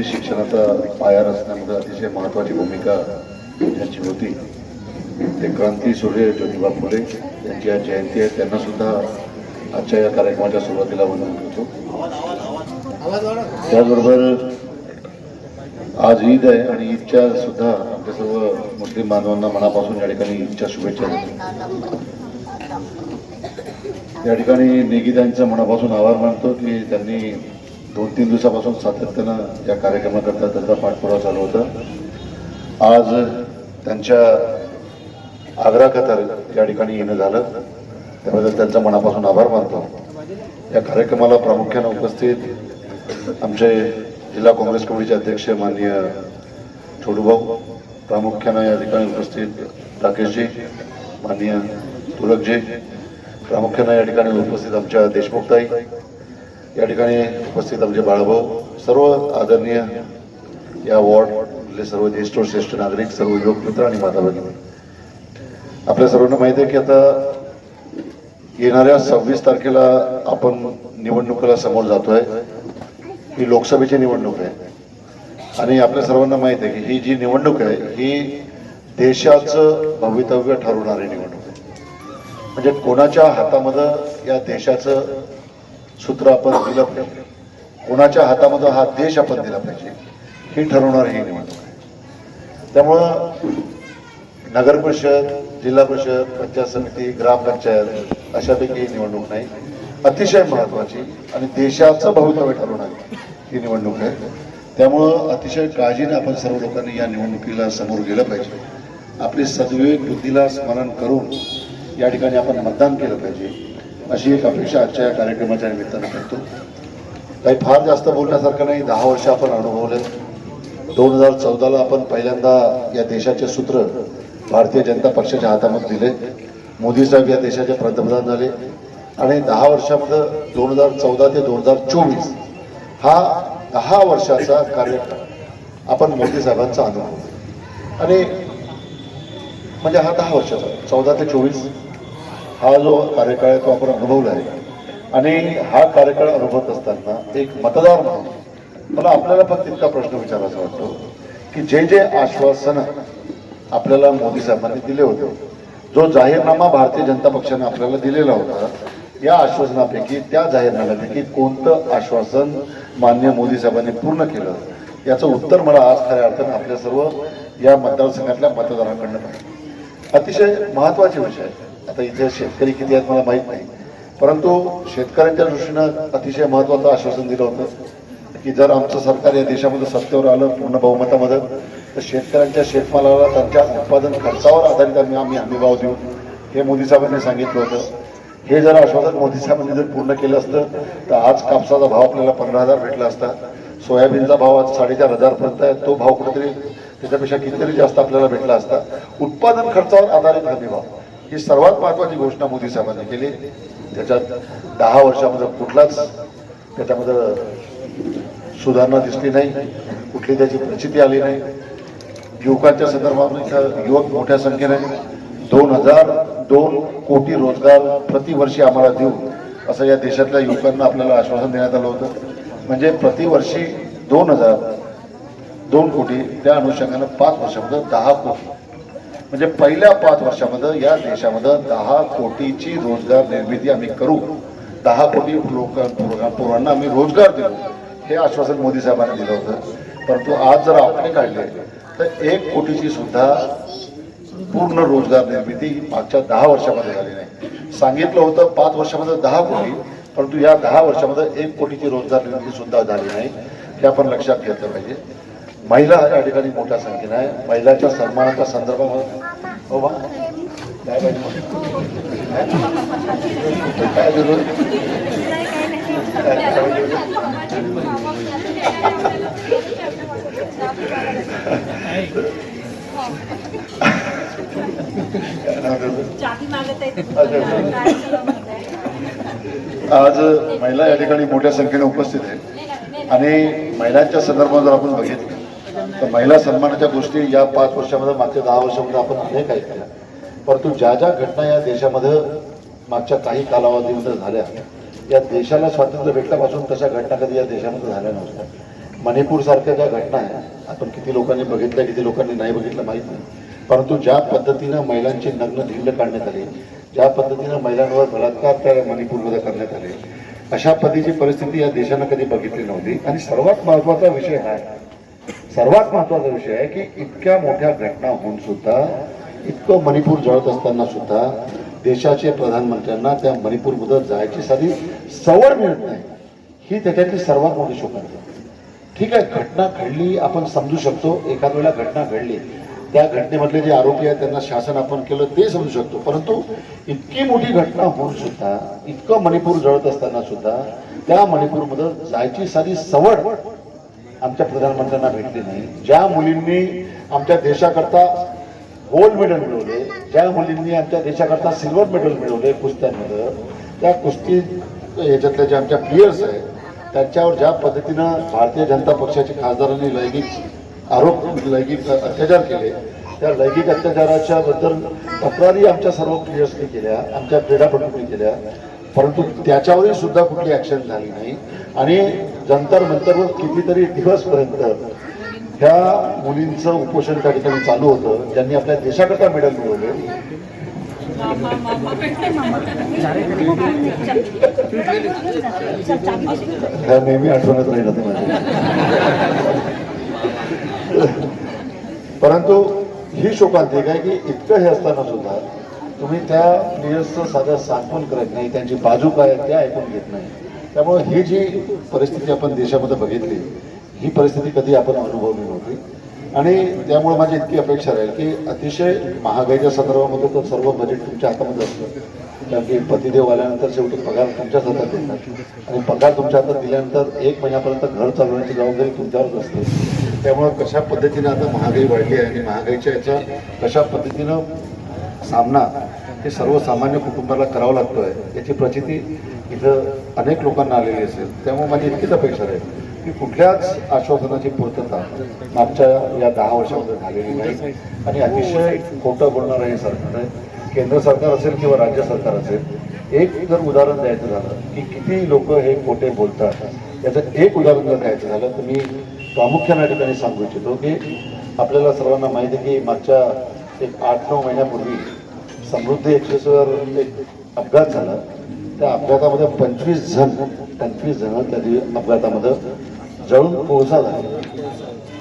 मुली शिक्षणाचा पाया रचण्यामध्ये अतिशय महत्त्वाची भूमिका त्यांची होती. ते क्रांती सूर्य ज्योतिबा फुले यांची आज जयंती आहे. त्यांना सुद्धा आजच्या या कार्यक्रमाच्या सुरुवातीला वंदन करतो. त्याचबरोबर आज ईद आहे आणि ईदच्या सुद्धा आमच्या सर्व मुस्लिम बांधवांना मनापासून या ठिकाणी ईदच्या शुभेच्छा देतो. या ठिकाणी निगिदांचा मनापासून आभार मानतो की त्यांनी दोन तीन दिवसापासून सातत्यानं या कार्यक्रमाकरता त्यांचा पाठपुरावा चालू होता. आज त्यांच्या आग्रा कतार या ठिकाणी येणं झालं. त्याबद्दल त्यांचा मनापासून आभार मानतो. या कार्यक्रमाला प्रामुख्यानं उपस्थित आमचे जिल्हा काँग्रेस कमिटीचे अध्यक्ष माननीय छोटूभाऊ प्रामुख्यानं या ठिकाणी उपस्थित राकेशजी माननीय तुलकजी प्रामुख्यानं या ठिकाणी उपस्थित आमच्या देशमुखताई या ठिकाणी उपस्थित आमचे बाळाभाऊ सर्व आदरणीय या वॉर्डले सर्व ज्येष्ठ श्रेष्ठ नागरिक सर्व युवक मित्र आणि माता भगिनी आपल्या सर्वांना माहिती आहे की आता येणाऱ्या सव्वीस तारखेला आपण निवडणुकीला समोर जातोय. ही लोकसभेची निवडणूक आहे. आणि आपल्या सर्वांना माहिती आहे की ही जी निवडणूक आहे ही देशाचं भवितव्य ठरवणारी निवडणूक आहे. म्हणजे कोणाच्या हातामध्ये या देशाचं सूत्र आपण दिलं पाहिजे. कोणाच्या हातामध्ये हा देश आपण दिला पाहिजे ही ठरवणार ही निवडणूक आहे. त्यामुळं नगर परिषद जिल्हा परिषद पंचायत समिती ग्रामपंचायत अशापैकी ही निवडणूक नाही. अतिशय महत्वाची आणि देशाचं भवितव्य ठरवणारी ही निवडणूक आहे. त्यामुळं अतिशय काळजीने आपण सर्व लोकांनी या निवडणुकीला समोर गेलं पाहिजे. आपली सद्विवेक बुद्धीला स्मरण करून या ठिकाणी आपण मतदान केलं पाहिजे. अशी एक अपेक्षा आजच्या या कार्यक्रमाच्या निमित्तानं करतो. काही फार जास्त बोलण्यासारखं नाही दहा वर्ष आपण अनुभवले. दोन हजार चौदाला आपण पहिल्यांदा या देशाचे सूत्र भारतीय जनता पक्षाच्या हातामध्ये दिले. मोदी साहेब या देशाचे पंतप्रधान झाले. आणि दहा वर्षामध्ये दोन हजार चौदा ते दोन हजार चोवीस हा दहा वर्षाचा कार्यकाळ आपण मोदी साहेबांचा अनुभव आणि म्हणजे हा दहा वर्षाचा चौदा ते चोवीस हा जो कार्यकाळ आहे तो आपण अनुभवला आहे. आणि हा कार्यकाळ अनुभवत असताना एक मतदार म्हणून मला आपल्याला फक्त इतका प्रश्न विचारायचा वाटतो की जे जे आश्वासन आपल्याला मोदी साहेबांनी दिले होते जो जाहीरनामा भारतीय जनता पक्षाने आपल्याला दिलेला होता या आश्वासनापैकी त्या जाहीरनाम्यापैकी कोणतं आश्वासन मान्य मोदी साहेबांनी पूर्ण केलं याचं उत्तर मला आज खऱ्या अर्थानं आपल्या सर्व या मतदारसंघातल्या मतदारांकडनं पाहिजे अतिशय महत्त्वाचे विषय आहे. आता इथे शेतकरी किती आहेत मला माहीत नाही. परंतु शेतकऱ्यांच्या दृष्टीनं अतिशय महत्वाचं आश्वासन दिलं होतं की जर आमचं सरकार या देशामध्ये सत्तेवर आलं पूर्ण बहुमतामध्ये तर शेतकऱ्यांच्या शेतमालाला त्यांच्या उत्पादन खर्चावर आधारित आम्ही आम्ही हमीभाव देऊ. हे मोदी साहेबांनी सांगितलं होतं. हे जर आश्वासन मोदी साहेबांनी जर पूर्ण केलं असतं तर आज कापसाचा भाव आपल्याला पंधरा हजार भेटला असता. सोयाबीनचा भाव आज साडेचार हजारपर्यंत आहे. तो भाव कुठेतरी त्याच्यापेक्षा कितीतरी जास्त आपल्याला भेटला असता. उत्पादन खर्चावर आधारित हमी भाव ही सर्वात महत्वाची घोषणा मोदी साहेबांनी केली. त्याच्यात दहा वर्षामध्ये कुठलाच त्याच्यामध्ये सुधारणा दिसली नाही कुठली त्याची प्रचिती आली नाही. युवकांच्या संदर्भात युवक मोठ्या संख्येने दोन हजार दोन कोटी रोजगार प्रतिवर्षी आम्हाला देऊ असं या देशातल्या युवकांना आपल्याला आश्वासन देण्यात आलं होतं. म्हणजे प्रतिवर्षी दोन हजार दोन कोटी त्या अनुषंगानं पाच वर्षामध्ये दहा कोटी म्हणजे पहिल्या पाच वर्षामध्ये या देशामध्ये दहा कोटीची रोजगार निर्मिती आम्ही करू. दहा कोटी लोक पोरांना आम्ही रोजगार देऊ. हे आश्वासन मोदी साहेबांनी दिलं होतं. परंतु आज जर आपण काढले तर एक कोटीची सुद्धा पूर्ण रोजगार निर्मिती मागच्या दहा वर्षामध्ये झाली नाही. सांगितलं होतं पाच वर्षामध्ये दहा कोटी परंतु या दहा वर्षामध्ये एक कोटीची रोजगार निर्मिती सुद्धा झाली नाही. हे आपण लक्षात घेतलं पाहिजे. महिला या ठिकाणी मोठ्या संख्येने आहे. महिलांच्या सन्मानाच्या संदर्भामध्ये. हो बा काय काय आज महिला या ठिकाणी मोठ्या संख्येने उपस्थित आहेत. आणि महिलांच्या संदर्भात जर आपण बघितलं तर महिला सन्मानाच्या गोष्टी या पाच वर्षामध्ये मागच्या दहा वर्षामध्ये आपण अनेक ऐकल्या. परंतु ज्या ज्या घटना या देशामध्ये मागच्या काही कालावधीमध्ये झाल्या या देशाला स्वातंत्र्य भेटल्यापासून तशा घटना कधी या देशामध्ये झाल्या नव्हत्या. मणिपूर सारख्या ज्या घटना आहेत आपण किती लोकांनी बघितल्या किती लोकांनी नाही बघितलं माहीत नाही. परंतु ज्या पद्धतीनं महिलांची नग्न धिंड काढण्यात आली ज्या पद्धतीनं महिलांवर बलात्कार त्या मणिपूरमध्ये करण्यात आले अशा पद्धतीची परिस्थिती या देशानं कधी बघितली नव्हती. आणि सर्वात महत्त्वाचा विषय हा आहे सर्वात महत्त्वाचा विषय आहे की इतक्या मोठ्या घटना होऊन सुद्धा इतकं मणिपूर जळत असताना सुद्धा देशाचे प्रधानमंत्र्यांना त्या मणिपूरमध्ये जायची साधी सवड मिळत नाही. ही त्याच्यातली सर्वात मोठी शोकांत. ठीक आहे घटना घडली आपण समजू शकतो. एखाद वेळेला घटना घडली. त्या घटनेमधले जे आरोपी आहेत त्यांना शासन आपण केलं ते समजू शकतो. परंतु इतकी मोठी घटना होऊन सुद्धा इतकं मणिपूर जळत असताना सुद्धा त्या मणिपूरमध्ये जायची साधी सवड आमच्या प्रधानमंत्र्यांना भेटली नाही. ज्या मुलींनी आमच्या देशाकरता गोल्ड मेडल मिळवले ज्या मुलींनी आमच्या देशाकरता सिल्वर मेडल मिळवले कुस्त्यांमध्ये त्या कुस्ती याच्यातल्या ज्या आमच्या प्लेयर्स आहेत त्यांच्यावर ज्या पद्धतीनं भारतीय जनता पक्षाच्या खासदारांनी लैंगिक आरोप लैंगिक अत्याचार केले त्या लैंगिक अत्याचाराच्या बद्दल तक्रारी आमच्या सर्व प्लेयर्सनी केल्या आमच्या क्रीडापटूंनी केल्या. परंतु त्याच्यावरही सुद्धा कुठली ऍक्शन झाली नाही. आणि जंतर मंतरवर कितीतरी दिवसपर्यंत ह्या मुलींचं उपोषण त्या ठिकाणी चालू होतं. ज्यांनी आपल्या देशाकरता मेडल मिळवले. नेहमी आठवणत राहिलं ते माझ्या. परंतु ही शोकांतिक आहे की इतकं हे असताना सुद्धा तुम्ही त्या प्लेयर्सचं साधं सांत्वन करत नाही त्यांची बाजू काय आहे त्या ऐकून घेत नाही. त्यामुळे ही जी परिस्थिती आपण देशामध्ये बघितली ही परिस्थिती कधी आपण अनुभवली नव्हती. आणि त्यामुळे माझी इतकी अपेक्षा राहील की अतिशय महागाईच्या संदर्भामध्ये तर सर्व बजेट तुमच्या हातामध्ये असतं. कारण की पतिदेव आल्यानंतर शेवटी पगार तुमच्याच हातात देतात आणि पगार तुमच्या हातात दिल्यानंतर एक महिन्यापर्यंत घर चालवण्याची जबाबदारी तुमच्यावरच असते. त्यामुळं कशा पद्धतीनं आता महागाई वाढली आहे आणि महागाईच्या याचा कशा पद्धतीनं सामना हे सर्वसामान्य कुटुंबाला करावा लागतोय याची प्रचिती इथं अनेक लोकांना आलेली असेल. त्यामुळे माझी इतकीच अपेक्षा राहील की कुठल्याच आश्वासनाची पूर्तता मागच्या या दहा वर्षामध्ये झालेली नाही. आणि अतिशय खोटं बोलणारं हे सरकार आहे. केंद्र सरकार असेल किंवा राज्य सरकार असेल एक जर उदाहरण द्यायचं झालं की किती लोक हे खोटे बोलतात याचं एक उदाहरण जर द्यायचं झालं तर मी प्रामुख्याने ठिकाणी सांगू इच्छितो की आपल्याला सर्वांना माहिती आहे की मागच्या एक आठ नऊ महिन्यापूर्वी समृद्धी एक्सप्रेसवर एक अपघात झाला. त्या अपघातामध्ये पंचवीस जण पंचवीस जण त्या दिव- अपघातामध्ये जळून कोळसा झाला.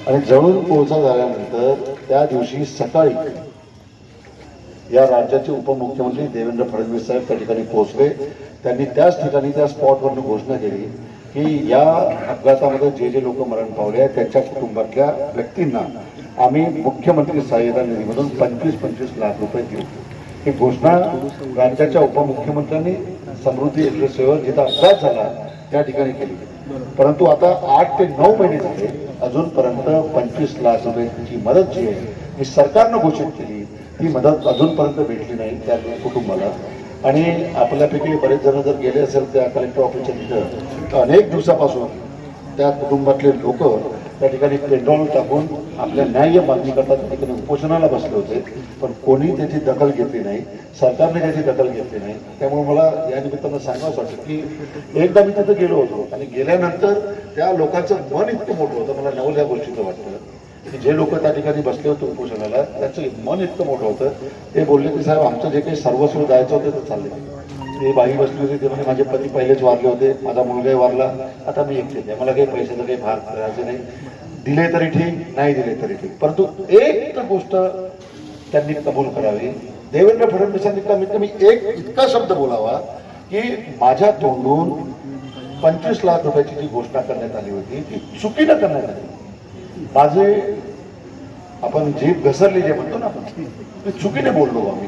आणि जळून कोळसा झाल्यानंतर त्या दिवशी सकाळी या राज्याचे उपमुख्यमंत्री देवेंद्र फडणवीस साहेब त्या ठिकाणी पोहोचले. त्यांनी त्याच ठिकाणी त्या स्पॉटवरनं घोषणा केली की या अपघातामध्ये जे जे लोक मरण पावले आहेत त्यांच्या कुटुंबातल्या व्यक्तींना आम्ही मुख्यमंत्री सहाय्यता निधीमधून पंचवीस पंचवीस लाख रुपये देऊ. ही घोषणा राज्याच्या उपमुख्यमंत्र्यांनी समृद्धी एक्सप्रेसवेवर जिथं अपघात झाला त्या ठिकाणी केली. परंतु आता आठ ते नऊ महिने झाले अजूनपर्यंत पंचवीस लाख रुपयांची मदत जी आहे ही सरकारनं घोषित केली. ती मदत अजूनपर्यंत भेटली नाही त्या कुटुंबाला. आणि आपल्यापैकी बरेच जण जर गेले असेल त्या कलेक्टर ऑफिसच्या तिथं तर अनेक दिवसापासून त्या कुटुंबातले लोक त्या ठिकाणी पेट्रोल टाकून आपल्या न्याय्य मागणी करता त्या ठिकाणी उपोषणाला बसले होते पण कोणी त्याची दखल घेतली नाही. सरकारने त्याची दखल घेतली नाही. त्यामुळे मला या निमित्तानं सांगावं वाटतं की एकदा मी तिथं गेलो होतो आणि गेल्यानंतर त्या लोकांचं मन इतकं मोठं होतं मला नवल या गोष्टीचं वाटतं. की जे लोक त्या ठिकाणी बसले होते उपोषणाला त्याचं मन इतकं मोठं होतं. ते बोलले की साहेब आमचं जे काही सर्वस्व जायचं होतं ते चाललं ते बाई बसली होती ते म्हणजे माझे पती पहिलेच वारले होते माझा मुलगाही वारला आता मी एकटे आहे. मला काही पैशाचं काही भार करायचं नाही. दिले तरी ठीक नाही दिले तरी ठीक. परंतु एक गोष्ट त्यांनी कबूल करावी. देवेंद्र फडणवीसांनी कमीत कमी एक इतका शब्द बोलावा की माझ्या तोंडून पंचवीस लाख रुपयाची जी घोषणा करण्यात आली होती ती चुकीनं करण्यात आली. माझे आपण जीभ घसरली जे म्हणतो ना आपण ते चुकीने बोललो आम्ही.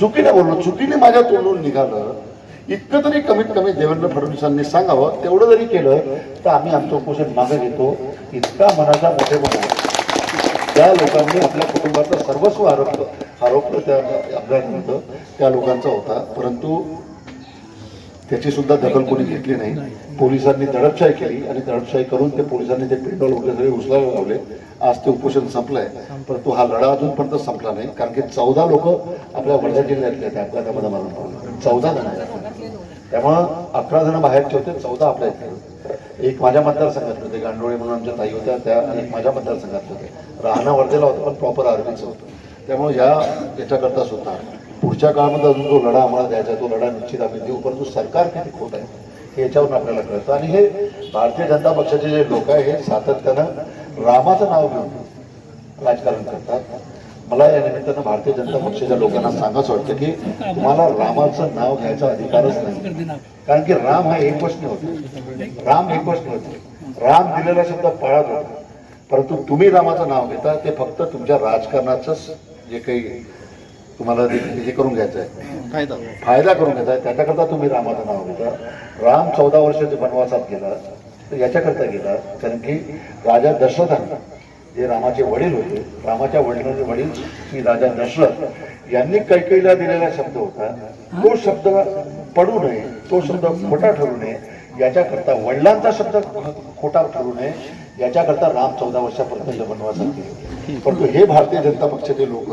चुकीने बोललो चुकीने माझ्या तोंडून निघालं इतकं तरी कमीत कमी देवेंद्र फडणवीसांनी सांगावं तेवढं जरी केलं तर आम्ही आमचं उपोषण मागे घेतो इतका मनाचा मोठेपणा त्या लोकांनी आपल्या कुटुंबाचं सर्वस्व आरोप आरोप त्या अपघातामध्ये त्या लोकांचा होता परंतु त्याची सुद्धा दखल कोणी घेतली नाही. पोलिसांनी दडपशाही केली आणि दडपशाही करून ते पोलिसांनी ते पेट्रोल वगैरे सगळे उचलायला लावले. आज ते उपोषण संपलंय. परंतु हा लढा अजूनपर्यंत संपला नाही. कारण की चौदा लोक आपल्या वर्धा जिल्ह्यातल्या त्या अपघातामध्ये मरण पावले चौदा जण आहेत. त्यामुळं अकरा जण बाहेरचे होते चौदा आपल्या इथे. एक माझ्या मतदारसंघातले होते गांडोळे म्हणून आमच्या ताई होत्या त्या एक माझ्या मतदारसंघातले होते. राहणं वर्धेला होतं पण प्रॉपर आर्मीचं होतं. त्यामुळे या याच्याकरता सुद्धा पुढच्या काळामध्ये अजून जो लढा आम्हाला द्यायचा तो लढा निश्चित आम्ही देऊ. परंतु सरकार किती खोट आहे हे याच्यावरून आपल्याला कळतं. आणि हे भारतीय जनता पक्षाचे जे लोक आहे हे सातत्यानं रामाचं नाव घेऊन राजकारण करतात. मला या निमित्तानं भारतीय जनता पक्षाच्या लोकांना सांगायचं वाटतं की तुम्हाला रामाचं नाव घ्यायचा अधिकारच नाही. कारण की राम हा एक प्रश्न होता. राम एक प्रश्न होते. राम दिलेला शब्द पाळत होता. परंतु तुम्ही रामाचं नाव घेता ते फक्त तुमच्या राजकारणाचंच जे काही तुम्हाला हे करून घ्यायचं आहे फायदा. फायदा करून घ्यायचा आहे त्याच्याकरता तुम्ही रामाचं नाव घेता. राम चौदा वर्षाचे वनवासात गेला. तर याच्याकरता गेला. कारण की राजा दशरथांना जे रामाचे वडील होते रामाच्या वडिलांचे वडील श्री राजा दशरथ यांनी कैकेयीला दिलेला शब्द होता तो शब्द पडू नये तो शब्द खोटा ठरू नये याच्याकरता वडिलांचा शब्द खोटा ठरू नये याच्याकरता राम चौदा वर्षापर्यंत वनवासात गेले. परंतु हे भारतीय जनता पक्षाचे लोक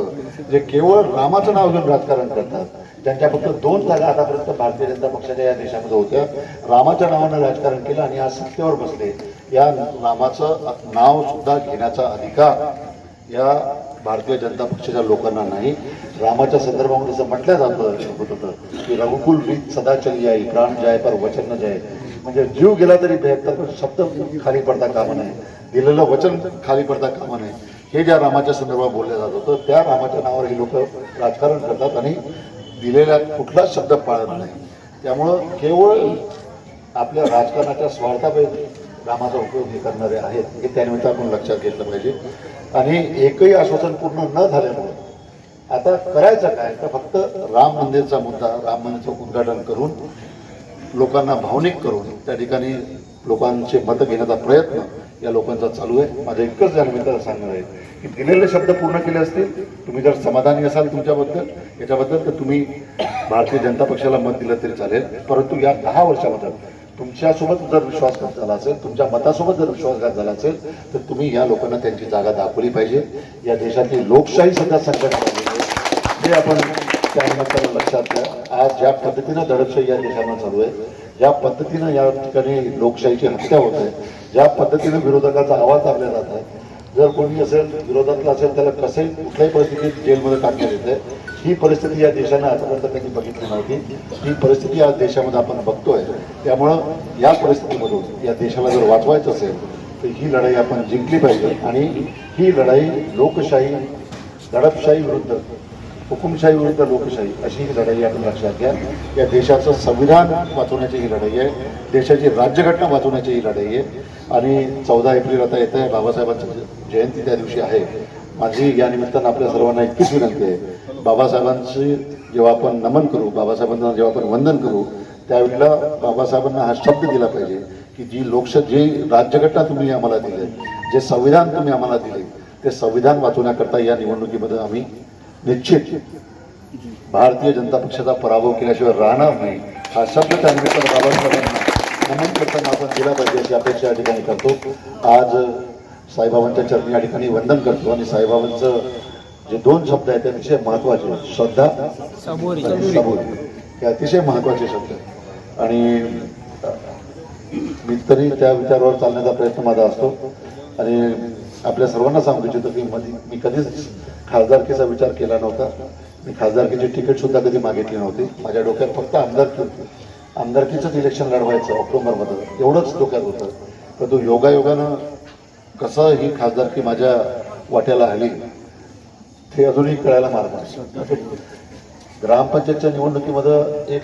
जे केवळ रामाचं नाव घेऊन राजकारण करतात त्यांच्या फक्त दोन जागा आतापर्यंत भारतीय जनता पक्षाच्या या देशामध्ये होत्या. रामाच्या नावानं राजकारण केलं आणि आज सत्तेवर बसले. या रामाचं नाव सुद्धा घेण्याचा अधिकार या भारतीय जनता पक्षाच्या लोकांना नाही. रामाच्या संदर्भामध्ये जसं म्हटलं जातं होत होतं की रघुकुल रीत सदा चली आई प्राण जाय पर वचन न जाय. म्हणजे जीव गेला तरी बेहत्तर पण शब्द खाली पडता कामा नये. दिलेलं वचन खाली पडता कामा नये. हे ज्या रामाच्या संदर्भात बोललं जात होतं त्या रामाच्या नावावर हे लोक राजकारण करतात आणि दिलेला कुठलाच शब्द पाळत नाही. त्यामुळं केवळ आपल्या राजकारणाच्या स्वार्थापैकी रामाचा उपयोग हे करणारे आहेत हे त्यानिमित्त आपण लक्षात घेतलं पाहिजे. आणि एकही आश्वासन पूर्ण न झाल्यामुळं आता करायचं काय? तर फक्त राम मंदिरचा मुद्दा राम मंदिरचं उद्घाटन करून लोकांना भावनिक करून त्या ठिकाणी लोकांचे मतं घेण्याचा प्रयत्न या लोकांचा चालू आहे. माझं एकच या निमित्तानं सांगणार आहे की दिलेले शब्द पूर्ण केले असतील तुम्ही जर समाधानी असाल तुमच्याबद्दल याच्याबद्दल तर तुम्ही भारतीय जनता पक्षाला मत दिलं तरी चालेल. परंतु या दहा वर्षामध्ये तुमच्यासोबत जर विश्वासघात झाला असेल तुमच्या मतासोबत जर विश्वासघात झाला असेल तर तुम्ही या लोकांना त्यांची जागा दाखवली पाहिजे. या देशातली लोकशाही सध्या संकट हे आपण त्या लक्षात घ्या. आज ज्या पद्धतीनं दडपशाही या देशांना चालू आहे ज्या पद्धतीनं या ठिकाणी लोकशाहीची हत्या होत आहे ज्या पद्धतीनं विरोधकाचा आवाज दाबला जात आहे जर कोणी असेल विरोधातला असेल त्याला कसंही कुठल्याही परिस्थितीत जेलमध्ये टाकण्यात येते ही परिस्थिती या देशानं आतापर्यंत कधी बघितली नव्हती. ही परिस्थिती आज देशामध्ये आपण बघतोय. त्यामुळं या परिस्थितीमधून या देशाला जर वाचवायचं असेल तर ही लढाई आपण जिंकली पाहिजे. आणि ही लढाई लोकशाही दडपशाही विरुद्ध हुकुमशाही विरुद्ध लोकशाही अशी ही लढाई आपण लक्षात घ्या. या देशाचं संविधान वाचवण्याची ही लढाई आहे. देशाची राज्यघटना वाचवण्याची ही लढाई आहे. आणि चौदा एप्रिल आता येत आहे बाबासाहेबांची जयंती त्या दिवशी आहे. माझी या निमित्तानं आपल्या सर्वांना इतकीच विनंती आहे. बाबासाहेबांची जेव्हा आपण नमन करू बाबासाहेबांना जेव्हा आपण वंदन करू त्यावेळेला बाबासाहेबांना हा शब्द दिला पाहिजे की जी लोकश जी राज्यघटना तुम्ही आम्हाला दिली जे संविधान तुम्ही आम्हाला दिले ते संविधान वाचवण्याकरता या निवडणुकीमध्ये आम्ही निश्चित। भारतीय जनता पक्षाचा पराभव केल्याशिवाय राहणार नाही. हा शब्द त्या निमित्तानं बाबासाहेबांना नमन करताना आपण दिला पाहिजे अशी अपेक्षा या ठिकाणी करतो. आज साईबाबांच्या चरणी या ठिकाणी वंदन करतो आणि साईबाबांचं जे दोन शब्द आहेत ते अतिशय महत्त्वाचे. श्रद्धा सबूत हे अतिशय महत्त्वाचे शब्द आहेत. आणि मी तरी त्या विचारावर चालण्याचा प्रयत्न माझा असतो. आणि आपल्या सर्वांना सांगू इच्छितो की मी कधीच खासदारकीचा विचार केला नव्हता. मी खासदारकीची तिकीट सुद्धा कधी मागितली नव्हती. माझ्या डोक्यात फक्त आमदारकी होती. आमदारकीचंच इलेक्शन लढवायचं ऑक्टोबरमध्ये. एवढंच डोक्यात होतं. परंतु योगायोगानं कसं ही खासदारकी माझ्या वाट्याला आली ते अजूनही कळायला मार्ग ग्रामपंचायतच्या निवडणुकीमध्ये एक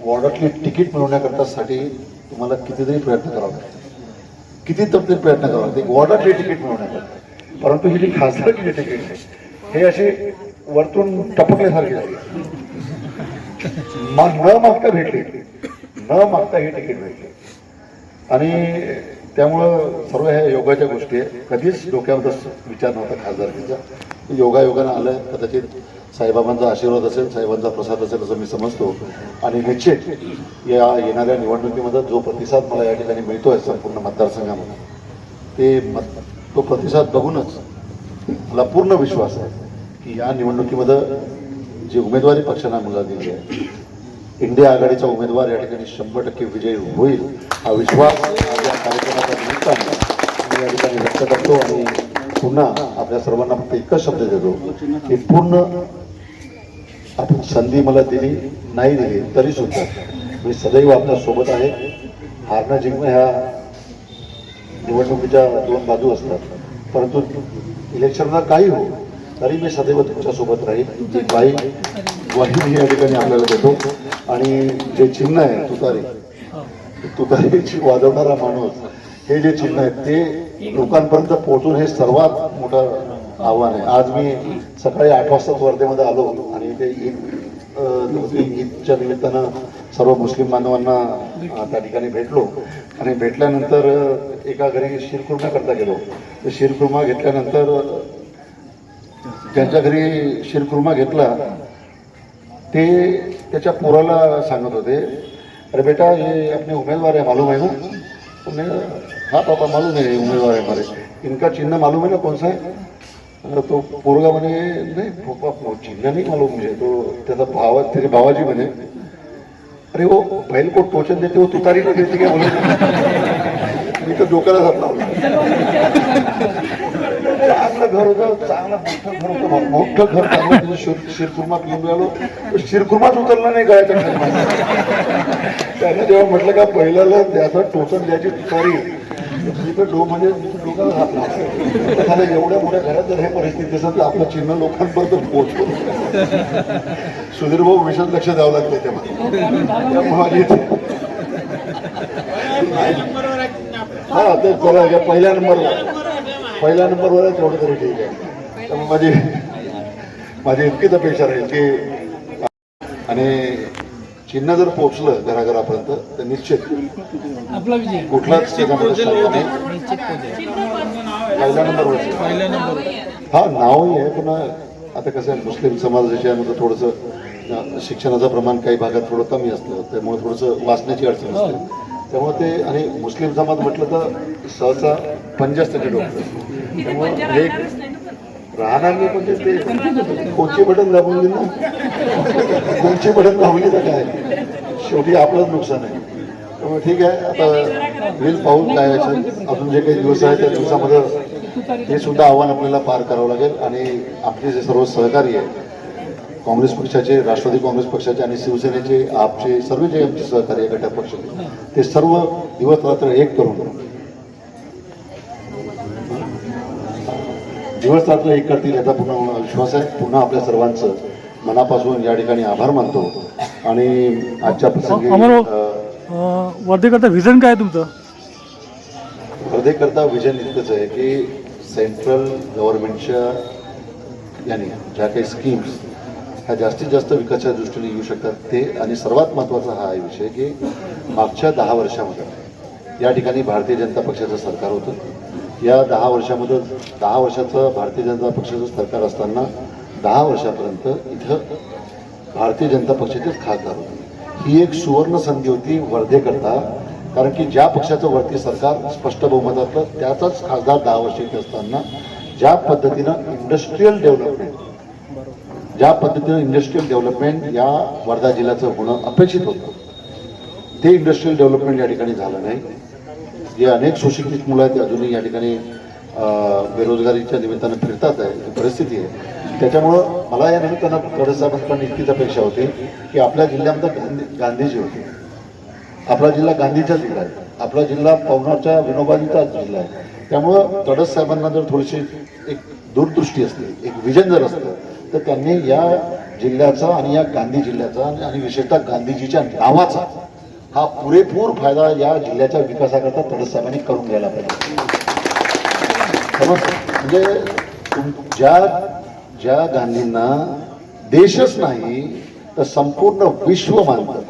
वॉर्डातली तिकीट मिळवण्याकरता साठी तुम्हाला कितीतरी प्रयत्न करावा लागतो किती तरी प्रयत्न करावा लागतो एक वॉर्डातली तिकीट मिळवण्याकरता. परंतु ही जी खासदारकीची तिकीट आहे हे असे वरतून टपकल्यासारखे झाले. मग न मागता भेटले. न मागता ही तिकीट भेटली आणि त्यामुळं सर्व ह्या योगाच्या गोष्टी आहे कधीच डोक्यामध्ये विचार नव्हता खासदारकीचा योगायोगानं आलं कदाचित साईबाबांचा आशीर्वाद असेल साहेबांचा प्रसाद असेल असं मी समजतो. आणि निश्चित या येणाऱ्या निवडणुकीमध्ये जो प्रतिसाद मला या ठिकाणी मिळतो आहे संपूर्ण मतदारसंघामध्ये ते मत तो प्रतिसाद बघूनच मला पूर्ण विश्वास आहे. की या निवडणुकीमध्ये जी उमेदवारी पक्षांना मला दिली आहे इंडिया आघाडीचा उमेदवार या ठिकाणी शंभर टक्के विजयी होईल हा विश्वास या कार्यक्रमाच्या निमित्ताने मी या ठिकाणी व्यक्त करतो आणि पुन्हा आपल्या सर्वांना फक्त एकच शब्द देतो की पूर्ण आपण संधी मला दिली नाही दिली तरी सुद्धा मी सदैव आपल्यासोबत आहे. हारणं जिंकणं ह्या निवडणुकीच्या दोन बाजू असतात परंतु इलेक्शनला काही हो तरी मी सदैव तुमच्यासोबत राहील. ती बाई वाहिनी या ठिकाणी आपल्याला देतो. आणि जे चिन्ह आहे तुतारी तुतारीची वाजवणारा माणूस हे जे चिन्ह आहे ते लोकांपर्यंत पोहोचून हे सर्वात मोठं आव्हान आहे. आज मी सकाळी आठ वाजता वर्धेमध्ये आलो आणि ते ईद ईदच्या निमित्तानं सर्व मुस्लिम बांधवांना त्या ठिकाणी भेटलो. आणि भेटल्यानंतर एका घरी शिरकुर्मा करता गेलो. तर शिरकुर्मा घेतल्यानंतर त्यांच्या घरी शिरखुर्मा घेतला ते त्याच्या पोराला सांगत होते अरे बेटा ये अपने उमेदवार है मालूम है ना? तुमने हाँ पापा मालूम है उमेदवार आहे है हमारे इनका चिन्ह मालूम है ना कौन सा है? तो पोरगा म्हणे नाही पप्पा चिन्ह नाही मालूम म्हणजे तो त्याचा भावा त्याचे भावाजी म्हणे. अरे हो बैल को टोचन देते हो तुतारी को देते काय मी तर डोक्याला घातला लावला. चांगलं घर होतं चांगलं मोठं घर होतं मोठं घर चांगलं शिर शिरखुर्मा घेऊन गेलो. तो शिरखुर्माच उतरला नाही गायच्या खाली त्यानं जेव्हा म्हटलं का पहिल्याला त्याचं टोचन द्यायची तुतारी तिथं डो म्हणजे डोक्याला घातला एवढ्या मोठ्या घरात जर हे परिस्थिती असेल तर आपलं चिन्ह लोकांपर्यंत पोहोचतो. सुधीर भाऊ विशेष लक्ष द्यावं लागतं तेव्हा. त्यामुळे हा ते पहिल्या नंबरवर पहिल्या नंबरवर आहे तेवढं तरी ठीक आहे. त्यामुळे माझी माझी इतकीच अपेक्षा राहील की आणि चिन्ह जर पोचलं घराघरापर्यंत तर निश्चित आपला विजय. कुठलाच पहिल्या नंबरवर हा नावही आहे पण आता कसं आहे मुस्लिम समाजाच्या यामध्ये थोडंसं शिक्षणाचं प्रमाण काही भागात थोडं कमी असतं त्यामुळे थोडंसं वाचण्याची अडचण असते. त्यामुळे ते आणि मुस्लिम समाज म्हटलं तर सहसा पंजाच त्याचे डोकं त्यामुळे हे राहणार नाही म्हणजे ते कोणचे बटन दाबून गेलं ना? कोणचे बटन दाबले तर काय? शेवटी आपलंच नुकसान आहे. त्यामुळे ठीक आहे आता होईल पाहून काय अजून जे काही दिवस आहेत त्या दिवसामध्ये हे सुद्धा आव्हान आपल्याला पार करावं लागेल आणि आपले जे सर्व सहकारी आहे काँग्रेस पक्षाचे राष्ट्रवादी काँग्रेस पक्षाचे आणि शिवसेनेचे आपचे सर्व जे आमचे सहकारी आहे घटक पक्ष ते सर्व दिवस रात्र एक करून दिवस रात्र एक करतील याचा पूर्ण मला विश्वास आहे. पुन्हा आपल्या सर्वांचं मनापासून या ठिकाणी आभार मानतो. आणि आजच्या प्रसंगी वर्धेकरता व्हिजन काय तुमचं? हृदयकरता विजन इतकंच आहे की सेंट्रल गव्हर्नमेंटच्या याने ज्या काही स्कीम्स ह्या जास्तीत जास्त विकासाच्या दृष्टीने येऊ शकतात ते. आणि सर्वात महत्त्वाचा हा आहे विषय की मागच्या दहा वर्षामध्ये या ठिकाणी भारतीय जनता पक्षाचं सरकार होतं. या दहा वर्षामध्ये दहा वर्षाचं भारतीय जनता पक्षाचं सरकार असताना दहा वर्षापर्यंत इथं भारतीय जनता पक्षाचेच खासदार होते. ही एक सुवर्ण संधी होती वर्धेकरता. कारण की ज्या पक्षाचं वरती सरकार स्पष्ट बहुमतातलं त्याचाच खासदार दहा वर्ष असताना ज्या पद्धतीनं इंडस्ट्रीयल डेव्हलपमेंट ज्या पद्धतीनं इंडस्ट्रीयल डेव्हलपमेंट या वर्धा जिल्ह्याचं होणं अपेक्षित होतं ते इंडस्ट्रीयल डेव्हलपमेंट या ठिकाणी झालं नाही. जे अनेक सुशिक्षित मुलं आहेत ते अजूनही या ठिकाणी बेरोजगारीच्या निमित्तानं फिरतात आहे ही परिस्थिती आहे. त्याच्यामुळं मला या निमित्तानं प्रदेशसाहेबांकडून इतकीच अपेक्षा होती की आपल्या जिल्ह्यामध्ये गांधी गांधीजी होते. आपला जिल्हा गांधीचा जिल्हा आहे. आपला जिल्हा पवनारच्या विनोबाजीचा जिल्हा आहे. त्यामुळं तडस साहेबांना जर थोडीशी एक दूरदृष्टी असते एक विजन जर असतं तर त्यांनी या जिल्ह्याचा आणि या गांधी जिल्ह्याचा आणि- विशेषतः गांधीजीच्या नावाचा हा पुरेपूर फायदा या जिल्ह्याच्या विकासाकरता तडसाहेबांनी करून घ्यायला पाहिजे. म्हणजे तुम- ज्या ज्या गांधींना देशच नाही तर संपूर्ण विश्व मानतं.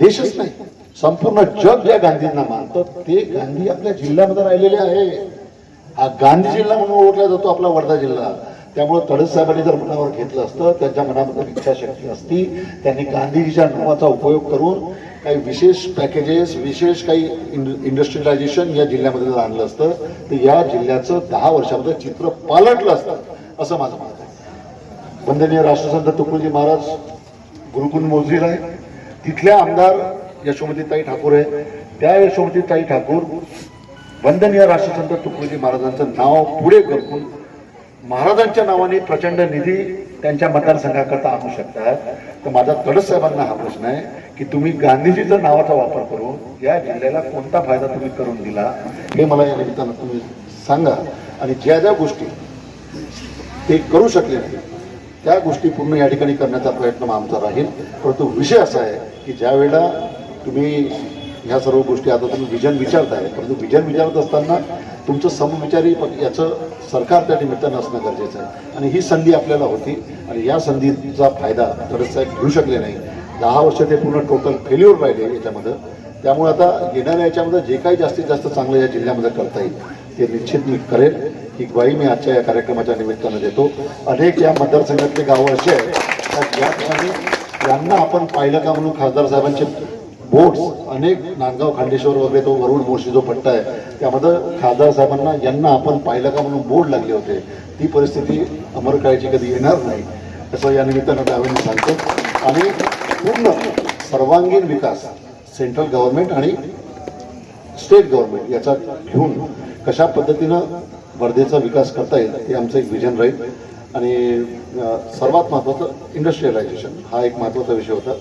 देशच नाही संपूर्ण जग ज्या गांधींना मानतं ते गांधी आपल्या जिल्ह्यामध्ये राहिलेले आहे हा गांधी जिल्हा म्हणून ओळखला जातो आपला वर्धा जिल्हा. त्यामुळे तडस साहेबांनी जर मनावर घेतलं असतं त्यांच्या मनामध्ये इच्छाशक्ती असती त्यांनी गांधीजीच्या नावाचा उपयोग करून काही विशेष पॅकेजेस विशेष काही इंडस्ट्रियलायझेशन या जिल्ह्यामध्ये जर आणलं असतं. तर या जिल्ह्याचं दहा वर्षामध्ये चित्र पालटलं असतं असं माझं मत आहे. वंदनीय राष्ट्रसंत तुकडोजी महाराज गुरुकुल मोजरीला आहे. तिथल्या आमदार यशोमतीताई ठाकूर आहे. त्या यशोमतीताई ठाकूर वंदनीय राष्ट्रसंत तुकडोजी महाराजांचं नाव पुढे करून महाराजांच्या नावाने प्रचंड निधी त्यांच्या मतदारसंघाकरता आणू शकतात. तर माझा तडस साहेबांना हा प्रश्न आहे की तुम्ही गांधीजीचा नावाचा वापर करून या जिल्ह्याला कोणता फायदा तुम्ही करून दिला हे मला या निमित्तानं तुम्ही सांगा. आणि ज्या ज्या गोष्टी ते करू शकले नाही त्या गोष्टी पूर्ण या ठिकाणी करण्याचा प्रयत्न आमचा राहील. परंतु विषय असा आहे की ज्या वेळेला तुम्ही ह्या सर्व गोष्टी आता तुम्ही विजन विचारताय परंतु विजन विचारत असताना तुमचं समविचारी याचं सरकार त्या निमित्तानं असणं गरजेचं आहे. आणि ही संधी आपल्याला होती आणि या संधीचा फायदा तडस साहेब घेऊ शकले नाही. दहा वर्ष ते पूर्ण टोटल फेल्युअर राहिले याच्यामध्ये. त्यामुळे आता येणाऱ्या याच्यामध्ये जे काही जास्तीत जास्त चांगलं या जिल्ह्यामध्ये करता येईल ते निश्चित मी करेल. ही ग्वाही मी आजच्या या कार्यक्रमाच्या निमित्तानं देतो. अनेक या मतदारसंघातले गावं असे आहेत या ठिकाणी यांना आपण पाहिलं का म्हणून खासदार साहेबांचे बोट्स अनेक नांदगाव खांडेश्वर वगैरे तो वरुण मोर्शी जो पट्टा आहे त्यामध्ये खासदार साहेबांना यांना आपण पाहिलं का म्हणून बोर्ड लागले होते. ती परिस्थिती अमर करायची कधी येणार नाही असं या निमित्तानं त्यावेळी सांगतो. आणि पूर्ण सर्वांगीण विकास सेंट्रल गव्हर्नमेंट आणि स्टेट गव्हर्नमेंट याचा घेऊन कशा पद्धतीनं वर्धेचा विकास करता येईल हे आमचं एक विजन राहील. आणि सर्वात महत्त्वाचं इंडस्ट्रियलायझेशन हा एक महत्त्वाचा विषय होता.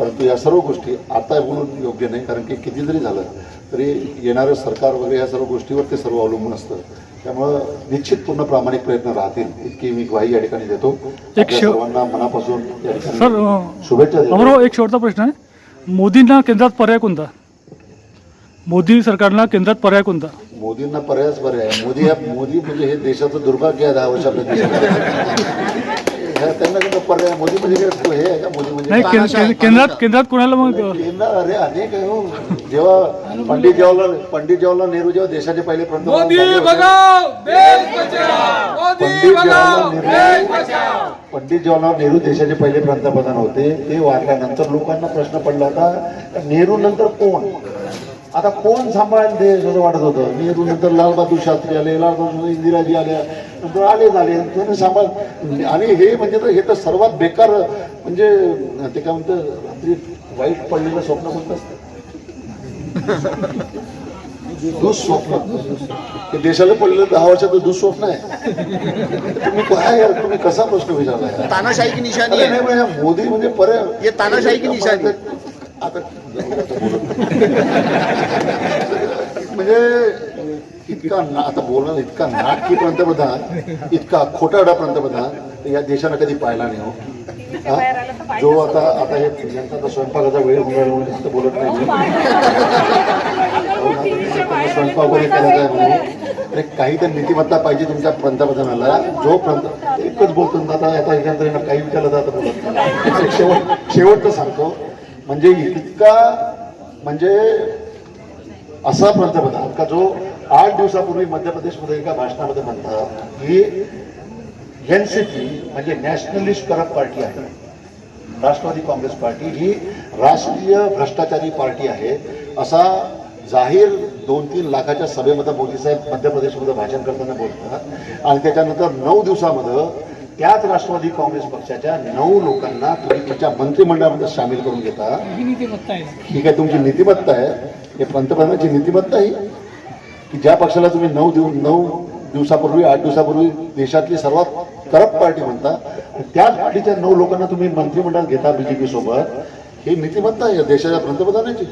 परंतु या सर्व गोष्टी आता बोलून योग्य नाही कारण की किती जरी झालं तरी येणारं सरकार वगैरे या सर्व गोष्टीवर ते सर्व अवलंबून असतं. त्यामुळं निश्चित पूर्ण प्रामाणिक प्रयत्न राहतील इतकी मी ग्वाही या ठिकाणी देतो. सर्वांना मनापासून या ठिकाणी शुभेच्छा देतो. एक शेवटचा प्रश्न आहे. मोदींना केंद्रात पर्याय कोणता? मोदी सरकारला केंद्रात पर्याय कोणता? मोदींना पर्यायच पर्याय. मोदी मोदी म्हणजे हे देशाचं दुर्भाग्य आहे दहा वर्षापर्यंत त्यांना कसं पर्याय मोदी म्हणजे काय? तो हे आहे का मोदी म्हणजे नाही केंद्रात केंद्रात कोणाला मग केंद्र अरे अनेक आहे हो. जेव्हा पंडित जवाहरलाल पंडित जवाहरलाल नेहरू जेव्हा देशाचे पहिले पंतप्रधान झाले होते, पंडित जवाहरलाल नेहरू पंडित जवाहरलाल नेहरू देशाचे पहिले पंतप्रधान होते. ते वारल्यानंतर लोकांना प्रश्न पडला होता का नेहरू नंतर कोण? आता कोण सांभाळेल देश असं वाटत होतं? नेहरू नंतर लालबहादूर शास्त्री आले लालबहादूर इंदिराजी आल्या नंतर आले झाले त्याने सांभाळ आणि हे म्हणजे तर हे तर सर्वात बेकार म्हणजे ते काय म्हणतं रात्री वाईट पडलेलं स्वप्न कोणतं असतं दुःस्वप्न. हे देशाला पडलेलं दहा वर्षाचं दुःस्वप्न आहे. तुम्ही काय यार तुम्ही कसा प्रश्न विचारला तानाशाही की म्हणजे मोदी म्हणजे पर्याय ये तानाशाही की निशानी है. आता म्हणजे इतका ना- आता बोलणं इतका नाटकी पंतप्रधान इतका खोटाडा पंतप्रधान या देशानं कधी पाहिला नाही हो. जो आता आता हे यांचा आता स्वयंपाकाचा वेळ होऊन जास्त बोलत नाही. स्वयंपाक वगैरे करायचा आहे म्हणून. अरे काही तर नीतिमत्ता पाहिजे तुमच्या पंतप्रधानाला. जो पंत एकच बोलतो आता आता याच्यानंतर काही विचारलं तर आता बोलत. शेवट शेवटचं सांगतो. म्हणजे इतका म्हणजे असा पंतप्रधान का जो आठ दिवसापूर्वी मध्य प्रदेशमध्ये एका भाषणामध्ये म्हणतात की एन सी पी म्हणजे नॅशनलिस्ट करप्ट पार्टी आहे. राष्ट्रवादी काँग्रेस पार्टी ही राष्ट्रीय भ्रष्टाचारी पार्टी आहे. असा जाहीर दोन तीन लाखाच्या सभेमध्ये मोदी साहेब मध्य प्रदेशमध्ये भाषण करताना बोलतात. आणि त्याच्यानंतर नऊ दिवसामध्ये त्याच राष्ट्रवादी काँग्रेस पक्षाच्या नऊ लोकांना तुम्ही तुमच्या मंत्रिमंडळामध्ये सामील करून घेता. ही आहे. काय तुमची नीतिमत्ता आहे. हे पंतप्रधानाची नीतिमत्ता ही की ज्या पक्षाला तुम्ही नऊ दिवस नऊ दिवसापूर्वी आठ दिवसापूर्वी देशातली सर्वात करप्ट पार्टी म्हणता आणि त्याच पार्टीच्या नऊ लोकांना तुम्ही मंत्रिमंडळात घेता बीजेपी सोबत. ही नीतिमत्ता आहे या देशाच्या पंतप्रधानाची.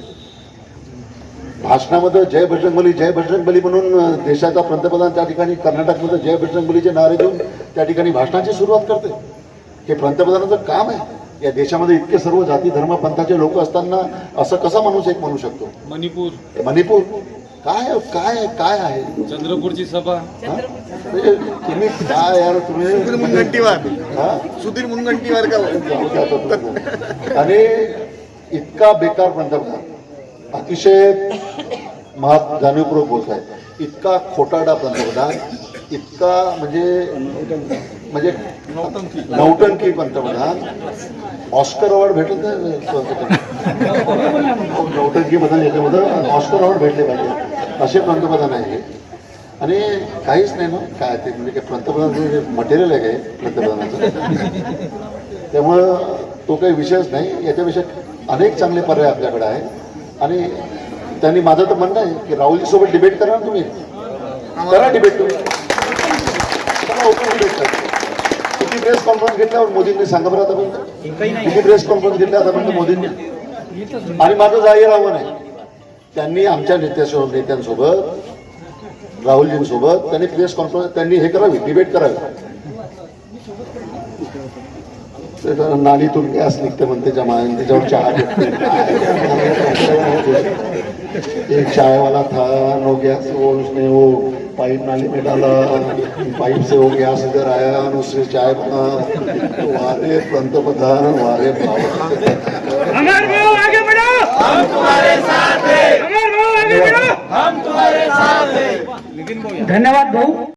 भाषणामध्ये जय बजरंगबली जय बजरंगबली म्हणून देशाचा पंतप्रधान त्या ठिकाणी कर्नाटकमध्ये जय बजरंगबलीचे नारे देऊन त्या ठिकाणी भाषणाची सुरुवात करते. हे पंतप्रधानाचं काम आहे. या देशामध्ये इतके सर्व जाती धर्म पंथाचे लोक असताना असं कसा माणूस एक म्हणू शकतो? मणिपूर. मणिपूर? काय काय काय आहे? चंद्रपूरची सभा. तुम्ही काय यार तुम्ही सुधीर मुनगंटीवार. हा? सुधीर मुनगंटीवार का. आणि इतका बेकार पंतप्रधान. अतिशय महा जाणीवपूर्वक बोलत इतका खोटाडा पंतप्रधान इतका म्हणजे म्हणजे नौटंकी. पंतप्रधान ऑस्कर अवॉर्ड भेटत नाही नौटंकी बद्दल याच्यामध्ये ऑस्कर अवॉर्ड भेटले पाहिजे. असे पंतप्रधान आहे आणि काहीच नाही ना. काय ते म्हणजे काय पंतप्रधान मटेरियल आहे काय पंतप्रधानाचं? त्यामुळं तो काही विषयच नाही. याच्यापेक्षा अनेक चांगले पर्याय आपल्याकडे आहे आणि त्यांनी माझं तर म्हणणं आहे की राहुलजी सोबत डिबेट करा ना तुम्ही? करा डिबेट तुम्ही. ओपन डिबेट करा. किती प्रेस कॉन्फरन्स घेतल्यावर मोदींनी सांगा बरं आतापर्यंत किती प्रेस कॉन्फरन्स घेतल्या आतापर्यंत मोदींनी. आणि माझं जाहीर आव्हान आहे त्यांनी आमच्या नेत्यासोबत नेत्यांसोबत राहुलजींसोबत त्यांनी प्रेस कॉन्फरन्स त्यांनी हे करावी डिबेट करावी. ते जरा नालीतून गॅस निघते म्हणते जमा त्याच्यावर चहा एक चाय वाला था नो गैस वो उसने वो पाइप नाली में डाला पाइप से वो गैस इधर आया और उससे चाय बना। वारे पंतप्रधान वारे अमर भाऊ आगे बढ़ो। हम तुम्हारे साथ हैं। अमर भाऊ आगे बढ़ो। हम तुम्हारे साथ हैं। धन्यवाद भाऊ।